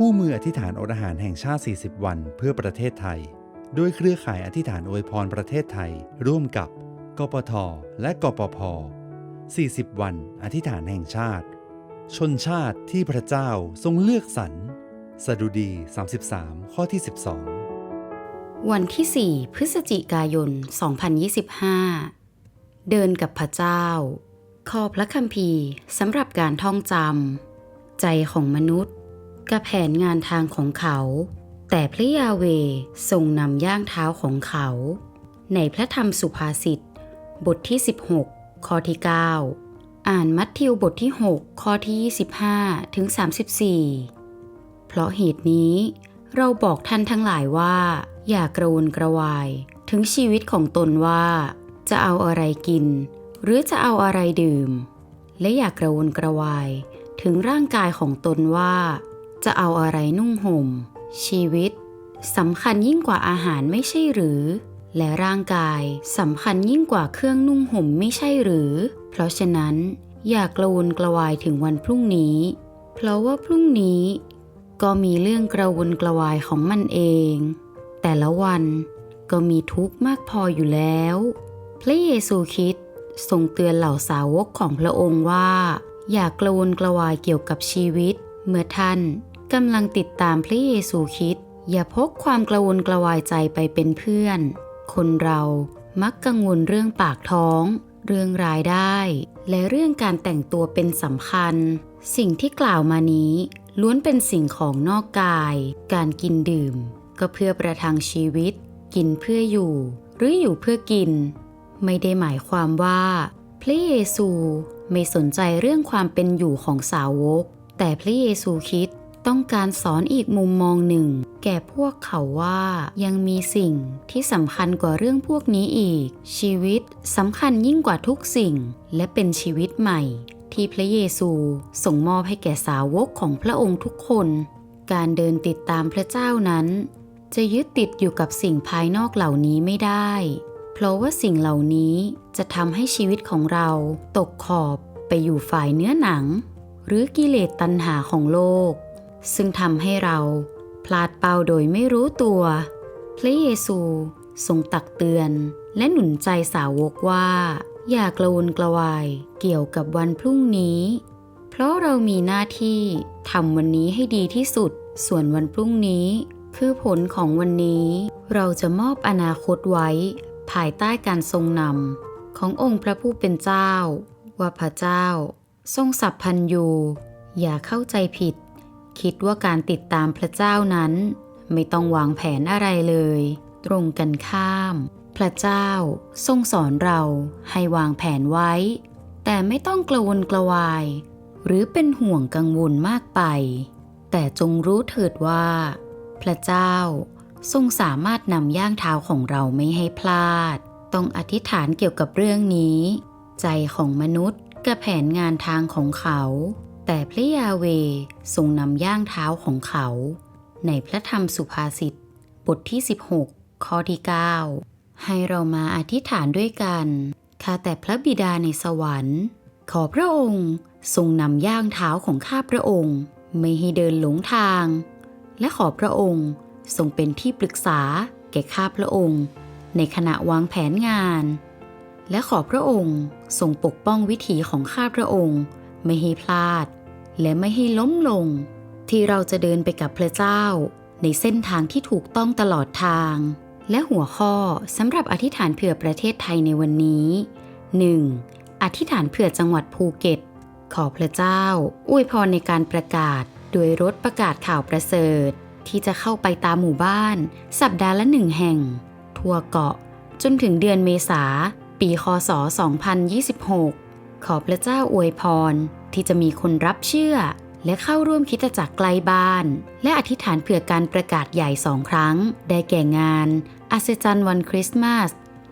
คู่มืออธิษฐานอดอาหารแห่งชาติ 40 วันเพื่อประเทศไทยด้วยเครือข่ายอธิษฐานอวยพรประเทศไทย ร่วมกับ กปท และกปพ 40 วัน อธิษฐานแห่งชาติ ชนชาติที่พระเจ้าทรงเลือกสรรสดุดี 33 ข้อที่ 12 วันที่ 4 พฤศจิกายน 2025 เดินกับพระเจ้าขอพระคัมภีร์สำหรับการท่องจำใจของมนุษย์ กับแผนงานทางของเขา แต่พระยาเวทรงนำย่างเท้าของเขา ในพระธรรมสุภาษิตบทที่ 16 ข้อที่ 9 อ่านมัทธิวบทที่ 6 ข้อที่ 25 ถึง 34 เพราะเหตุนี้ เราบอกท่านทั้งหลายว่า อย่ากระวนกระวาย ถึงชีวิตของตนว่า จะเอาอะไรกิน หรือจะเอาอะไรดื่ม และอย่ากระวนกระวาย ถึงร่างกายของตนว่า จะเอาอะไรนุ่งห่ม ชีวิตสำคัญยิ่งกว่าอาหารไม่ใช่หรือ และร่างกายสำคัญยิ่งกว่าเครื่องนุ่งห่มไม่ใช่หรือ เพราะฉะนั้น อย่ากระวนกระวายถึงวันพรุ่งนี้ เพราะว่าพรุ่งนี้ ก็มีเรื่องกระวนกระวายของมันเอง แต่ละวันก็มีทุกข์มากพออยู่แล้ว พระเยซูคริสต์ทรงเตือนเหล่าสาวกของพระองค์ว่า อย่ากระวนกระวายเกี่ยวกับชีวิต เมื่อท่าน กำลังติดตามพระเยซูคริสต์อย่าพกความกระวนกระวายใจไปเป็นเพื่อน คนเรามักกังวลเรื่องปากท้อง เรื่องรายได้ และเรื่องการแต่งตัวเป็นสำคัญ สิ่งที่กล่าวมานี้ ล้วนเป็นสิ่งของนอกกาย การกินดื่ม ก็เพื่อประทังชีวิต กินเพื่ออยู่ หรืออยู่เพื่อกิน ไม่ได้หมายความว่า พระเยซูไม่สนใจเรื่องความเป็นอยู่ของสาวก แต่พระเยซูคิด ต้องการสอนอีกมุมมองหนึ่ง แก่พวกเขาว่ายังมีสิ่งที่สำคัญกว่าเรื่องพวกนี้อีก ชีวิตสำคัญยิ่งกว่าทุกสิ่ง และเป็นชีวิตใหม่ ที่พระเยซูส่งมอบให้แก่สาวกของพระองค์ทุกคน การเดินติดตามพระเจ้านั้น จะยึดติดอยู่กับสิ่งภายนอกเหล่านี้ไม่ได้ เพราะว่าสิ่งเหล่านี้จะทำให้ชีวิตของเราตกขอบไปอยู่ฝ่ายเนื้อหนัง หรือกิเลสตัณหาของโลก ซึ่งทำให้เราพลาดเป้าโดยไม่รู้ตัว พระเยซูทรงตักเตือนและหนุนใจสาวกว่า อย่ากระวนกระวายเกี่ยวกับวันพรุ่งนี้ เพราะเรามีหน้าที่ทำวันนี้ให้ดีที่สุด ส่วนวันพรุ่งนี้ คือผลของวันนี้ เราจะมอบอนาคตไว้ ภายใต้การทรงนำขององค์พระผู้เป็นเจ้า ว่าพระเจ้า ทรงสัพพันยูอย่าเข้าใจผิด คิดว่าการติดตามพระเจ้านั้น ไม่ต้องวางแผนอะไรเลย ตรงกันข้าม พระเจ้าทรงสอนเราให้วางแผนไว้ แต่ไม่ต้องกระวนกระวาย หรือเป็นห่วงกังวลมากไป แต่จงรู้เถิดว่า พระเจ้าทรงสามารถนำย่างเท้าของเราไม่ให้พลาด ต้องอธิษฐานเกี่ยวกับเรื่องนี้ ใจของมนุษย์กับแผนงานทางของเขา แต่พระยาเวทรงนำย่างเท้าของเขา ในพระธรรมสุภาษิตบทที่ 16 ข้อที่ 9 ให้เรามาอธิษฐานด้วยกันข้าแต่พระบิดาในสวรรค์ ขอพระองค์ทรงนำย่างเท้าของข้าพระองค์ ไม่ให้เดินหลงทาง และขอพระองค์ทรงเป็นที่ปรึกษาแก่ข้าพระองค์ ในขณะวางแผนงาน และขอพระองค์ทรงปกป้องวิถีของข้าพระองค์ ไม่ให้พลาด และไม่ให้ล้มลง ที่เราจะเดินไปกับพระเจ้า ในเส้นทางที่ถูกต้องตลอดทาง และหัวข้อสำหรับอธิษฐานเผื่อประเทศไทยในวันนี้ 1. อธิษฐานเผื่อจังหวัดภูเก็ต ขอพระเจ้า อวยพรในการประกาศ โดยรถประกาศข่าวประเสริฐ ที่จะเข้าไปตามหมู่บ้าน สัปดาห์ละหนึ่งแห่ง ทั่วเกาะจนถึงเดือนเมษาปีคศ 2026 ขอพระเจ้าอวยพร ที่จะมีคนรับเชื่อ และเข้าร่วมคิดจักรไกลบ้าน และอธิษฐานเผื่อการประกาศใหญ่สองครั้ง ได้แก่งานอัศจรรย์วันคริสต์มาส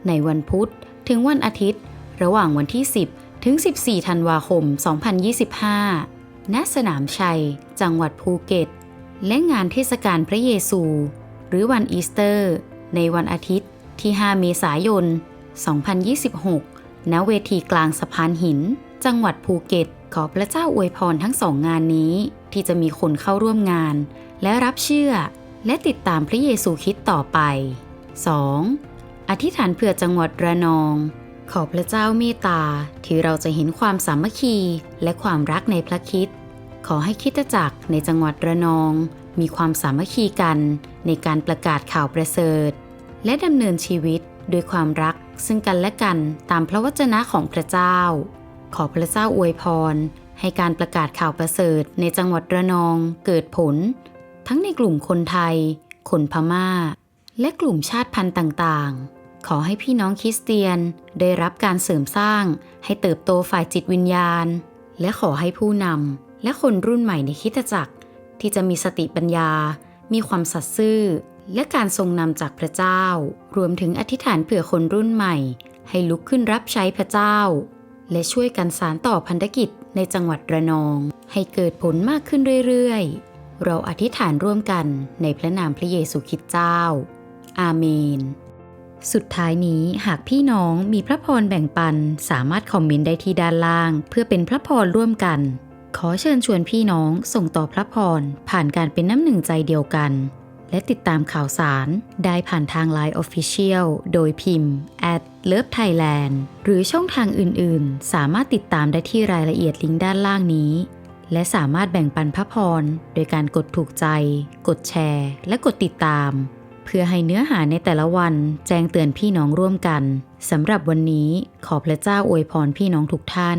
ในวันพุธ ถึงวันอาทิตย์ ระหว่างวันที่ 10 ถึง 14 ธันวาคม 2025 ณ สนามชัย จังหวัดภูเก็ต และงานเทศกาลพระเยซู หรือวันอีสเตอร์ ในวันอาทิตย์ที่ 5 เมษายน 2026 ณเวทีกลางสะพานหิน จังหวัดภูเก็ต ขอพระเจ้าอวยพรทั้งสองงานนี้ ที่จะมีคนเข้าร่วมงาน และรับเชื่อ และติดตามพระเยซูคริสต์ต่อไป 2. อธิษฐานเผื่อจังหวัดระนอง ขอพระเจ้าเมตตาที่เราจะเห็นความสามัคคีและความรักในพระคริดขอให้คิดจักรในจังหวัดระนอง มีความสามัคคีกันในการประกาศข่าวประเสริฐ และดำเนินชีวิตด้วยความรัก ซึ่งกันและกันตามพระวจนะของพระเจ้า ขอพระเจ้าอวยพร ให้การประกาศข่าวประเสริฐในจังหวัดระนองเกิดผล ทั้งในกลุ่มคนไทย คนพม่า และกลุ่มชาติพันธุ์ต่างๆ ขอให้พี่น้องคริสเตียนได้รับการเสริมสร้าง ให้เติบโตฝ่ายจิตวิญญาณ และขอให้ผู้นำและคนรุ่นใหม่ในคริสตจักรที่จะมีสติปัญญา มีความสัตย์ซื่อ และการทรงนำจากพระเจ้า รวมถึงอธิษฐานเผื่อคนรุ่นใหม่ ให้ลุกขึ้นรับใช้พระเจ้า และช่วยกันสารต่อพันธกิจในจังหวัดระนอง ให้เกิดผลมากขึ้นเรื่อยๆ เราอธิษฐานร่วมกันในพระนามพระเยซูคริสต์เจ้า อาเมน สุดท้ายนี้หากพี่น้องมีพระพรแบ่งปันสามารถคอมเมนต์ได้ที่ด้านล่าง เพื่อเป็นพระพรร่วมกัน ขอเชิญชวนพี่น้องส่งต่อพระพรผ่านการเป็นน้ำหนึ่งใจเดียวกัน และติดตามข่าวสาร ได้ผ่านทาง Line Official โดยพิมพ์ at love thailand หรือช่องทางอื่นๆ สามารถติดตามได้ที่รายละเอียดลิงก์ด้านล่างนี้ และสามารถแบ่งปันพระพร โดยการกดถูกใจ กดแชร์ และกดติดตาม เพื่อให้เนื้อหาในแต่ละวันแจ้งเตือนพี่น้องร่วมกันสำหรับวันนี้ขอพระเจ้าอวยพรพี่น้องทุกท่าน